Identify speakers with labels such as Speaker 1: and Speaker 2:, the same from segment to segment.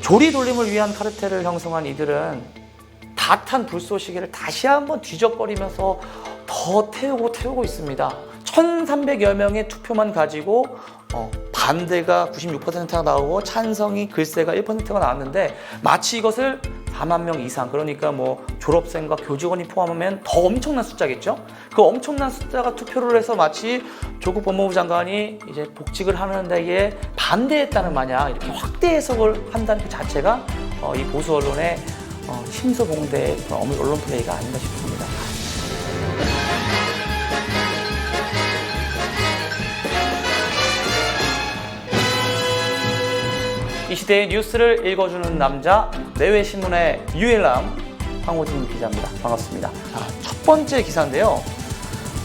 Speaker 1: 조리 돌림을 위한 카르텔을 형성한 이들은 다 탄 불쏘시개를 다시 한번 뒤적거리면서 더 태우고 태우고 있습니다. 1,300여 명의 투표만 가지고 어, 반대가 96%가 나오고 찬성이 글쎄가 1%가 나왔는데 마치 이것을 4만 명 이상 그러니까 뭐 졸업생과 교직원이 포함하면 더 엄청난 숫자겠죠. 그 엄청난 숫자가 투표를 해서 마치 조국 법무부 장관이 이제 복직을 하는 데에 반대했다는 마냥 이렇게 확대 해석을 한다는 그 자체가 어, 이 보수 언론의 어, 심소봉대의 언론 플레이가 아닌가 싶습니다. 이 시대의 뉴스를 읽어주는 남자 내외신문의 유일남 황호진 기자입니다. 반갑습니다. 아, 첫 번째 기사인데요.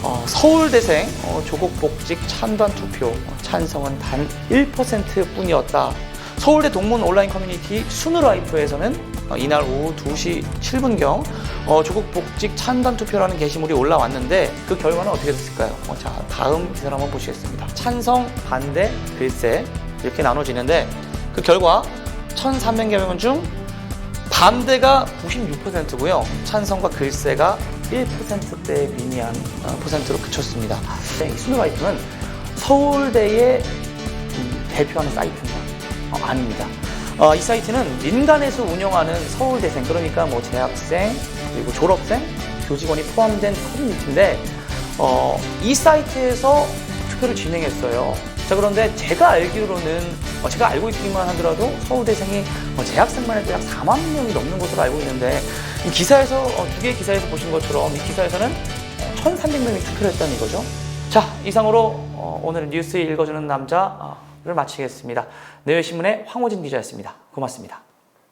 Speaker 1: 어, 서울대생 어, 조국 복직 찬반 투표 어, 찬성은 단 1% 뿐이었다. 서울대 동문 온라인 커뮤니티 수누라이프에서는 어, 이날 오후 2시 7분경 어, 조국 복직 찬반 투표라는 게시물이 올라왔는데 그 결과는 어떻게 됐을까요? 어, 자 다음 기사를 한번 보시겠습니다. 찬성, 반대, 글쎄 이렇게 나눠지는데 그 결과 1,300여 명 중 반대가 96%고요. 찬성과 글쎄가 1%대의 미미한 어, 퍼센트로 그쳤습니다. 네, 이 수노라이트는 서울대의 음, 대표하는 사이트입니다. 어, 아닙니다. 어, 이 사이트는 민간에서 운영하는 서울대생, 그러니까 뭐 재학생, 그리고 졸업생, 교직원이 포함된 커뮤니티인데, 어, 이 사이트에서 투표를 진행했어요. 자, 그런데 제가 알기로는, 어, 제가 알고 있기만 하더라도 서울대생이 어, 재학생만 해도 약 4만 명이 넘는 것으로 알고 있는데, 이 기사에서, 어, 두 개의 기사에서 보신 것처럼 이 기사에서는 1,300명이 투표를 했다는 거죠. 자, 이상으로 어, 오늘 뉴스 읽어주는 남자를 마치겠습니다. 내외신문의 황호진 기자였습니다. 고맙습니다.